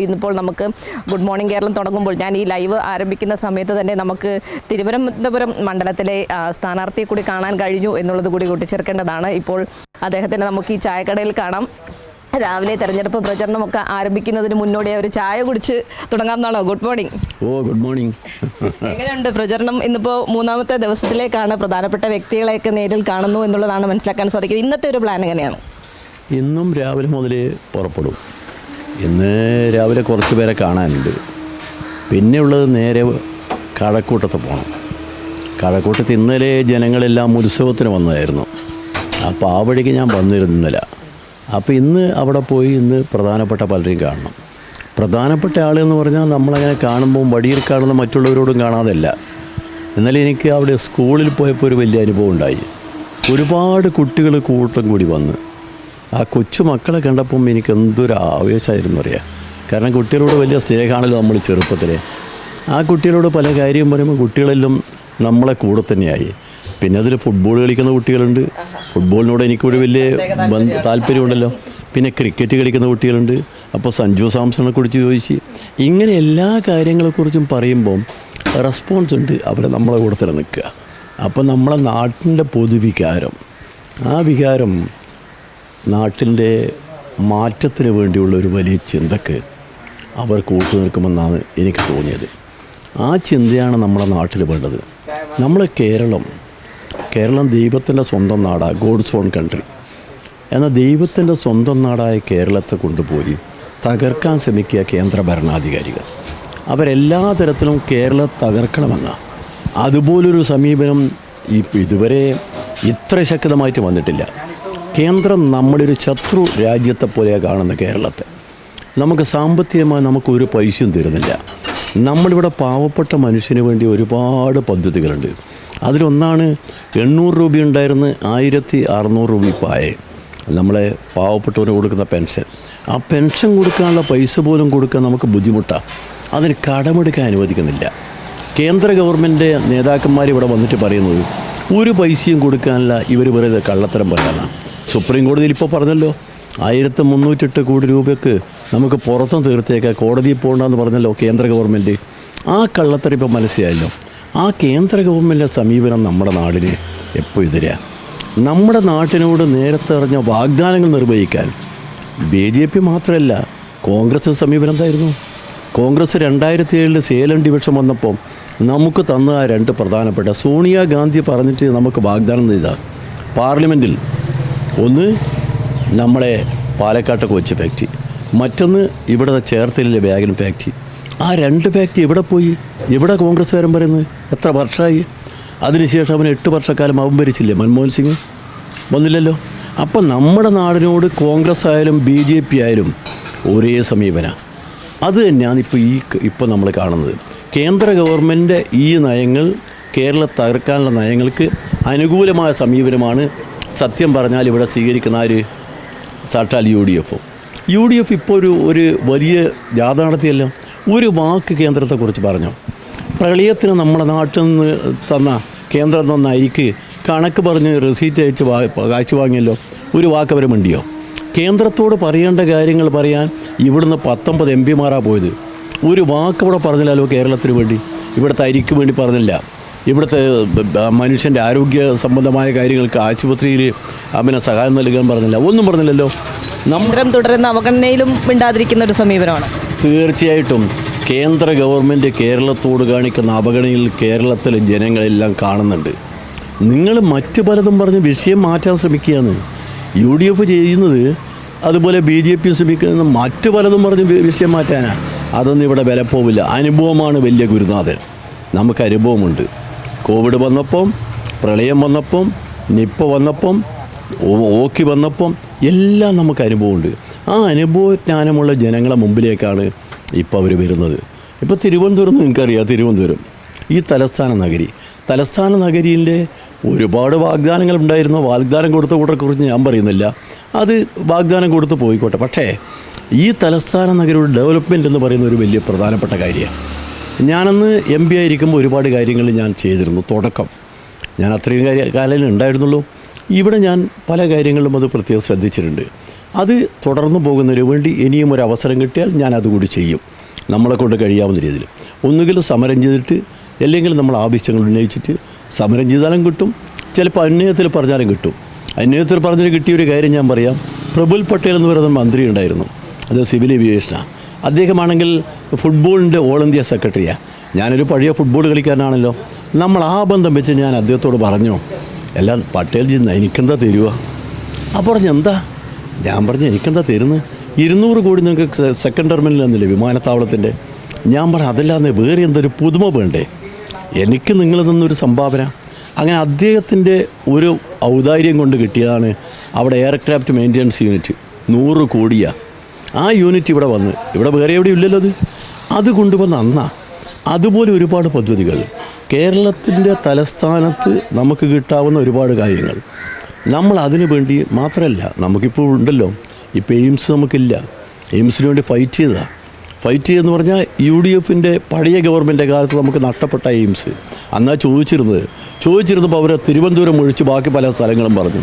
ഇന്നിപ്പോൾ നമുക്ക് good morning Keralam തുടങ്ങുമ്പോൾ ഞാൻ ഈ ലൈവ് ആരംഭിക്കുന്ന സമയത്ത് തന്നെ നമുക്ക് തിരുവനന്തപുരം മണ്ഡലത്തിലെ സ്ഥാനാർത്ഥിയെ കൂടി കാണാൻ കഴിഞ്ഞു എന്നുള്ളത് കൂടി കൂട്ടിച്ചേർക്കേണ്ടതാണ്. ഇപ്പോൾ അദ്ദേഹത്തിന് നമുക്ക് ഈ ചായക്കടയിൽ കാണാം. രാവിലെ തെരഞ്ഞെടുപ്പ് പ്രചരണമൊക്കെ ആരംഭിക്കുന്നതിന് മുന്നോടിയായി ഒരു ചായ കുടിച്ച് തുടങ്ങാമെന്നാണോ? Good morning. ഓ ഗുഡ് മോർണിംഗ്. എങ്ങനെയുണ്ട് പ്രചരണം? ഇന്നിപ്പോൾ മൂന്നാമത്തെ ദിവസത്തിലേക്കാണ് പ്രധാനപ്പെട്ട വ്യക്തികളെയൊക്കെ നേരിൽ കാണുന്നു എന്നുള്ളതാണ് മനസ്സിലാക്കാൻ സാധിക്കുന്നത്. ഇന്നത്തെ ഒരു പ്ലാൻ എങ്ങനെയാണ്? ഇന്നും രാവിലെ മുതൽ പുറപ്പെടും. ഇന്ന് രാവിലെ കുറച്ച് പേരെ കാണാനുണ്ട്. പിന്നെ ഉള്ളത് നേരെ കഴക്കൂട്ടത്ത് പോകണം കഴക്കൂട്ടത്ത് ഇന്നലെ ജനങ്ങളെല്ലാം ഉത്സവത്തിന് വന്നതായിരുന്നു. അപ്പോൾ ആ വഴിക്ക് ഞാൻ വന്നിരുന്നില്ല അപ്പോൾ ഇന്ന് അവിടെ പോയി ഇന്ന് പ്രധാനപ്പെട്ട പലരെയും കാണണം. പ്രധാനപ്പെട്ട ആളെന്ന് പറഞ്ഞാൽ നമ്മളങ്ങനെ കാണുമ്പോൾ വഴിയിൽ കാണുന്ന മറ്റുള്ളവരോടും കാണാതല്ല. എന്നാലും എനിക്ക് അവിടെ സ്കൂളിൽ പോയപ്പോൾ ഒരു വലിയ അനുഭവം ഉണ്ടായി. ഒരുപാട് കുട്ടികൾ കൂട്ടം കൂടി വന്ന് ആ കൊച്ചു മക്കളെ കണ്ടപ്പം എനിക്ക് എന്തൊരു ആവേശമായിരുന്നു അറിയാം. കാരണം കുട്ടികളോട് വലിയ സ്നേഹമാണല്ലോ നമ്മൾ ചെറുപ്പത്തിൽ ആ കുട്ടികളോട് പല കാര്യം പറയുമ്പോൾ കുട്ടികളെല്ലാം നമ്മളെ കൂടെ തന്നെയായി. പിന്നെ അതിൽ ഫുട്ബോൾ കളിക്കുന്ന കുട്ടികളുണ്ട്. ഫുട്ബോളിനോട് എനിക്കൊരു വലിയ താല്പര്യമുണ്ടല്ലോ. പിന്നെ ക്രിക്കറ്റ് കളിക്കുന്ന കുട്ടികളുണ്ട്. അപ്പോൾ സഞ്ജു സാംസണെ കുറിച്ച് ചോദിച്ച്. ഇങ്ങനെ എല്ലാ കാര്യങ്ങളെക്കുറിച്ചും പറയുമ്പം റെസ്പോൺസ് ഉണ്ട് അവരെ നമ്മളെ കൂടെ തന്നെ നിൽക്കുക. അപ്പോൾ നമ്മളെ നാട്ടിന്റെ പൊതുവികാരം ആ വികാരം നാട്ടിന്റെ മാറ്റത്തിന് വേണ്ടിയുള്ള ഒരു വലിയ ചിന്തക്ക് അവർ കൂട്ടു നിൽക്കുമെന്നാണ് എനിക്ക് തോന്നിയത്. ആ ചിന്തയാണ് നമ്മുടെ നാട്ടിൽ വേണ്ടത്. നമ്മളെ കേരളം കേരളം ദൈവത്തിന്റെ സ്വന്തം നാടാണ് ഗോഡ്സ് ഓൺ കൺട്രി എന്നാൽ ദൈവത്തിന്റെ സ്വന്തം നാടായ കേരളത്തെ കൊണ്ടുപോയി തകർക്കാൻ ശ്രമിക്കുക കേന്ദ്ര ഭരണാധികാരികൾ. അവരെല്ലാ തരത്തിലും കേരളം തകർക്കണമെന്ന. അതുപോലൊരു സമീപനം ഇതുവരെ ഇത്ര ശക്തമായിട്ട് വന്നിട്ടില്ല. കേന്ദ്രം നമ്മളൊരു ശത്രു രാജ്യത്തെ പോലെയാണ് കാണുന്നത് കേരളത്തെ. നമുക്ക് സാമ്പത്തികമായി നമുക്ക് ഒരു പൈസയും തരുന്നില്ല. നമ്മളിവിടെ പാവപ്പെട്ട മനുഷ്യന് വേണ്ടി ഒരുപാട് പദ്ധതികളുണ്ട്. അതിലൊന്നാണ് എണ്ണൂറ് രൂപ ഉണ്ടായിരുന്ന ആയിരത്തി അറുന്നൂറ് രൂപ പായേ നമ്മളെ പാവപ്പെട്ടവന് കൊടുക്കുന്ന പെൻഷൻ. ആ പെൻഷൻ കൊടുക്കാനുള്ള പൈസ പോലും കൊടുക്കാൻ നമുക്ക് ബുദ്ധിമുട്ടാണ് അതിന് കടമെടുക്കാൻ അനുവദിക്കുന്നില്ല. കേന്ദ്ര ഗവൺമെന്റ് നേതാക്കന്മാർ ഇവിടെ വന്നിട്ട് പറയുന്നത് ഒരു പൈസയും കൊടുക്കാനുള്ള ഇവർ വെറുതെ കള്ളത്തരം പറയാനാണ് സുപ്രീം കോടതിയിൽ ഇപ്പോൾ പറഞ്ഞല്ലോ ആയിരത്തി മുന്നൂറ്റെട്ട് കോടി രൂപയ്ക്ക് നമുക്ക് പുറത്തും തീർത്തേക്കാം കോടതിയിൽ പോകണ്ടെന്ന് പറഞ്ഞല്ലോ കേന്ദ്ര ഗവൺമെന്റ് ആ കള്ളത്തരം ഇപ്പോൾ മനസ്സിലായല്ലോ ആ കേന്ദ്ര ഗവൺമെന്റിന്റെ സമീപനം നമ്മുടെ നാടിന് എപ്പോൾ എതിരാ? നമ്മുടെ നാട്ടിനോട് നേരത്തെ അറിഞ്ഞ വാഗ്ദാനങ്ങൾ നിർവഹിക്കാൻ ബി ജെ പി മാത്രമല്ല കോൺഗ്രസ് സമീപനം എന്തായിരുന്നു? കോൺഗ്രസ് രണ്ടായിരത്തി ഏഴിൽ സേലം ഡിവിഷൻ വന്നപ്പോൾ നമുക്ക് തന്ന രണ്ട് പ്രധാനപ്പെട്ട സോണിയാഗാന്ധി പറഞ്ഞിട്ട് നമുക്ക് വാഗ്ദാനം ചെയ്ത പാർലമെന്റിൽ ഒന്ന് നമ്മളെ പാലക്കാട്ടെ കൊച്ചു ഫാക്ടറി മറ്റൊന്ന് ഇവിടെ ചേർത്തലിലെ വാഗൻ ഫാക്ടറി ആ രണ്ട് ഫാക്ടറി എവിടെ പോയി? എവിടെ കോൺഗ്രസ്സുകാരൻ പറയുന്നത്? എത്ര വർഷമായി? അതിനുശേഷം അവൻ എട്ട് വർഷക്കാലം അവൻ ഭരിച്ചില്ലേ മൻമോഹൻ സിംഗ്? വന്നില്ലല്ലോ. അപ്പം നമ്മുടെ നാടിനോട് കോൺഗ്രസ് ആയാലും ബി ജെ പി ആയാലും ഒരേ സമീപന. അത് തന്നെയാണ് ഇപ്പോൾ ഈ ഇപ്പോൾ നമ്മൾ കാണുന്നത്. കേന്ദ്ര ഗവൺമെന്റ് ഈ നയങ്ങൾ കേരളം തകർക്കാനുള്ള നയങ്ങൾക്ക് അനുകൂലമായ സമീപനമാണ് സത്യം പറഞ്ഞാൽ ഇവിടെ സ്വീകരിക്കുന്ന ആര് സാക്ഷാൽ U D F. U D F ഇപ്പോൾ ഒരു ഒരു വലിയ ജാഥ നടത്തിയല്ലോ ഒരു വാക്ക് കേന്ദ്രത്തെക്കുറിച്ച് പറഞ്ഞു? പ്രളയത്തിന് നമ്മുടെ നാട്ടിൽ നിന്ന് തന്ന കേന്ദ്രം തന്ന അരിക്ക് കണക്ക് പറഞ്ഞ് റെസീറ്റ് അയച്ച് വാ കാശ് വാങ്ങിയല്ലോ. ഒരു വാക്ക് അവർ മിണ്ടിയോ? കേന്ദ്രത്തോട് പറയേണ്ട കാര്യങ്ങൾ പറയാൻ ഇവിടുന്ന് പത്തൊമ്പത് എം പിമാരാണ് പോയത്. ഒരു വാക്ക് ഇവിടെ പറഞ്ഞില്ലല്ലോ കേരളത്തിന് വേണ്ടി. ഇവിടുത്തെ അരിക്ക് വേണ്ടി പറഞ്ഞില്ല. ഇവിടുത്തെ മനുഷ്യന്റെ ആരോഗ്യ സംബന്ധമായ കാര്യങ്ങൾക്ക് ആശുപത്രിയിൽ അമ്മിനെ സഹായം നൽകാൻ പറഞ്ഞില്ല. ഒന്നും പറഞ്ഞില്ലല്ലോ. കേന്ദ്രം തുടരുന്ന അവഗണനയിലും മിണ്ടാതിരിക്കുന്ന ഒരു സമീപനമാണ്. തീർച്ചയായിട്ടും കേന്ദ്ര ഗവൺമെന്റ് കേരളത്തോട് കാണിക്കുന്ന അവഗണനയിൽ കേരളത്തിലെ ജനങ്ങളെല്ലാം കാണുന്നുണ്ട്. നിങ്ങൾ മറ്റു പലതും പറഞ്ഞ് വിഷയം മാറ്റാൻ ശ്രമിക്കുകയാണ്. യു ഡി എഫ് ചെയ്യുന്നത് അതുപോലെ ബി ജെ പി ശ്രമിക്കുന്ന മറ്റു പലതും പറഞ്ഞ് വിഷയം മാറ്റാനാണ് അതൊന്നും ഇവിടെ വിലപ്പോവില്ല. അനുഭവമാണ് വലിയ ഗുരുനാഥൻ. നമുക്ക് അനുഭവമുണ്ട്. കോവിഡ് വന്നപ്പം പ്രളയം വന്നപ്പം നിപ്പ വന്നപ്പം ഓക്കി വന്നപ്പം എല്ലാം നമുക്ക് അനുഭവമുണ്ട്. ആ അനുഭവജ്ഞാനമുള്ള ജനങ്ങളെ മുമ്പിലേക്കാണ് ഇപ്പോൾ അവർ വരുന്നത്. ഇപ്പോൾ തിരുവനന്തപുരം നിങ്ങൾക്കറിയാം തിരുവനന്തപുരം. ഈ തലസ്ഥാന നഗരി. തലസ്ഥാന നഗരിയിലെ ഒരുപാട് വാഗ്ദാനങ്ങൾ ഉണ്ടായിരുന്നു. വാഗ്ദാനം കൊടുത്ത കൂട്ടരെക്കുറിച്ച് ഞാൻ പറയുന്നില്ല. അത് വാഗ്ദാനം കൊടുത്ത് പോയിക്കോട്ടെ. പക്ഷേ ഈ തലസ്ഥാന നഗരിയുടെ ഡെവലപ്മെന്റ് എന്ന് പറയുന്ന ഒരു വലിയ പ്രധാനപ്പെട്ട കാര്യമാണ്. ഞാനന്ന് എം പി ആയിരിക്കുമ്പോൾ ഒരുപാട് കാര്യങ്ങൾ ഞാൻ ചെയ്തിരുന്നു. തുടക്കം. ഞാൻ അത്രയും കാര്യ കാലം ഉണ്ടായിരുന്നുള്ളൂ. ഇവിടെ ഞാൻ പല കാര്യങ്ങളിലും അത് പ്രത്യേകം ശ്രദ്ധിച്ചിട്ടുണ്ട്. അത് തുടർന്നു പോകുന്നതിന് വേണ്ടി ഇനിയും ഒരു അവസരം കിട്ടിയാൽ ഞാൻ അതുകൂടി ചെയ്യും. നമ്മളെ കൊണ്ട് കഴിയാവുന്ന രീതിയിൽ. ഒന്നുകിൽ സമരം ചെയ്തിട്ട് അല്ലെങ്കിൽ നമ്മൾ ആവശ്യങ്ങൾ ഉന്നയിച്ചിട്ട് സമരം ചെയ്താലും കിട്ടും. ചിലപ്പോൾ അന്വേഷത്തിൽ പറഞ്ഞാലും കിട്ടും. അന്വേഷത്തിൽ പറഞ്ഞാൽ കിട്ടിയ ഒരു കാര്യം ഞാൻ പറയാം. പ്രഫുൽ പട്ടേൽ എന്ന് പറയുന്ന മന്ത്രി ഉണ്ടായിരുന്നു. അത് സിവിൽ ഏവിയേഷനാണ് അദ്ദേഹമാണെങ്കിൽ ഫുട്ബോളിന്റെ ഓൾ ഇന്ത്യ സെക്രട്ടറിയാണ് ഞാനൊരു പഴയ ഫുട്ബോൾ കളിക്കാരനാണല്ലോ. നമ്മൾ ആ ബന്ധം വെച്ച് ഞാൻ അദ്ദേഹത്തോട് പറഞ്ഞു എല്ലാം പട്ടേൽജി എനിക്കെന്താ തരുക ആ പറഞ്ഞു എന്താ? ഞാൻ പറഞ്ഞു എനിക്കെന്താ തരുന്നത് ഇരുന്നൂറ് കോടി നിങ്ങൾക്ക് സെക്കൻഡ് ടെർമിനൽ എന്നില്ലേ വിമാനത്താവളത്തിന്റെ. ഞാൻ പറഞ്ഞു അതല്ലാതെ വേറെ എന്തൊരു പുതുമ വേണ്ടേ? എനിക്ക് നിങ്ങളിൽ നിന്നൊരു സംഭാവന. അങ്ങനെ അദ്ദേഹത്തിന്റെ ഒരു ഔദാര്യം കൊണ്ട് കിട്ടിയതാണ് അവിടെ എയർക്രാഫ്റ്റ് മെയിന്റെനൻസ് യൂണിറ്റ്. നൂറ് കോടിയാണ് ആ യൂണിറ്റ് ഇവിടെ വന്ന്. ഇവിടെ വേറെ എവിടെയും ഇല്ലല്ലോ അത്. അത് കൊണ്ടുവന്ന അന്നാ. അതുപോലെ ഒരുപാട് പദ്ധതികൾ. കേരളത്തിന്റെ തലസ്ഥാനത്ത് നമുക്ക് കിട്ടാവുന്ന ഒരുപാട് കാര്യങ്ങൾ. നമ്മൾ അതിനു വേണ്ടി മാത്രമല്ല നമുക്കിപ്പോൾ ഉണ്ടല്ലോ. ഇപ്പോൾ എയിംസ് നമുക്കില്ല. എയിംസിന് വേണ്ടി ഫൈറ്റ് ചെയ്തതാണ് ഫൈറ്റ് ചെയ്യുമെന്ന് പറഞ്ഞാൽ യു ഡി എഫിന്റെ പഴയ ഗവൺമെന്റിന്റെ കാലത്ത് നമുക്ക് നഷ്ടപ്പെട്ട എയിംസ്. അന്നാ ചോദിച്ചിരുന്നത്. ചോദിച്ചിരുന്നപ്പോൾ അവർ തിരുവനന്തപുരം ഒഴിച്ച് ബാക്കി പല സ്ഥലങ്ങളും പറഞ്ഞു.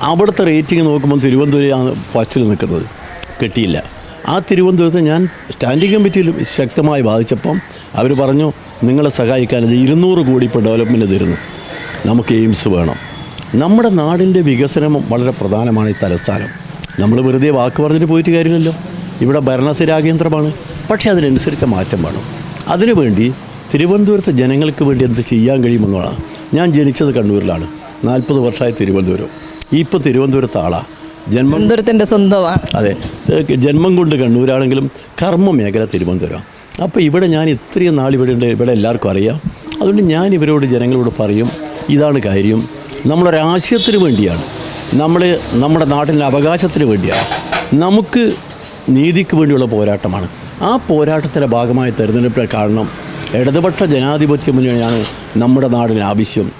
അവിടുത്തെ റേറ്റിംഗ് നോക്കുമ്പോൾ തിരുവനന്തപുരമാണ് ഫസ്റ്റിൽ നിൽക്കുന്നത്. കിട്ടിയില്ല. ആ തിരുവനന്തപുരത്ത് ഞാൻ സ്റ്റാൻഡിംഗ് കമ്മിറ്റിയിൽ ശക്തമായി ബാധിച്ചപ്പം അവർ പറഞ്ഞു നിങ്ങളെ സഹായിക്കാൻ ഇത് ഇരുന്നൂറ് കോടി ഇപ്പോൾ ഡെവലപ്മെന്റ് തരുന്നു. നമുക്ക് എയിംസ് വേണം. നമ്മുടെ നാടിന്റെ വികസനം വളരെ പ്രധാനമാണ് ഈ തലസ്ഥാനം. നമ്മൾ വെറുതെ വാക്ക് പറഞ്ഞിട്ട് പോയിട്ട് കാര്യമില്ലല്ലോ. ഇവിടെ ഭരണസിരാകേന്ദ്രമാണ് പക്ഷേ അതിനനുസരിച്ച മാറ്റം വേണം. അതിനുവേണ്ടി തിരുവനന്തപുരത്തെ ജനങ്ങൾക്ക് വേണ്ടി എന്ത് ചെയ്യാൻ കഴിയുമെന്നുള്ളതാണ്. ഞാൻ ജനിച്ചത് കണ്ണൂരിലാണ്. നാൽപ്പത് വർഷമായി തിരുവനന്തപുരം. ഇപ്പോൾ തിരുവനന്തപുരത്ത് ആളാണ് ജന്മം തിരുവനന്തപുരത്തിന്റെ സ്വന്തമാണ്. അതെ. ജന്മം കൊണ്ട് കണ്ണൂരാണെങ്കിലും കർമ്മ മേഖല തിരുവനന്തപുരം. അപ്പോൾ ഇവിടെ ഞാൻ ഇത്രയും നാൾ ഇവിടെ ഉണ്ട് ഇവിടെ എല്ലാവർക്കും അറിയാം. അതുകൊണ്ട് ഞാൻ ഇവരോട് ജനങ്ങളോട് പറയും ഇതാണ് കാര്യം. നമ്മളൊരാശയത്തിന് വേണ്ടിയാണ്. നമ്മൾ നമ്മുടെ നാട്ടിന്റെ അവകാശത്തിന് വേണ്ടിയാണ്. നമുക്ക് നീതിക്ക് വേണ്ടിയുള്ള പോരാട്ടമാണ്. ആ പോരാട്ടത്തിന്റെ ഭാഗമായി തിരഞ്ഞെടുപ്പിൽ കാരണം ഇടതുപക്ഷ ജനാധിപത്യ മുന്നണിയാണ് നമ്മുടെ നാടിന് ആവശ്യം.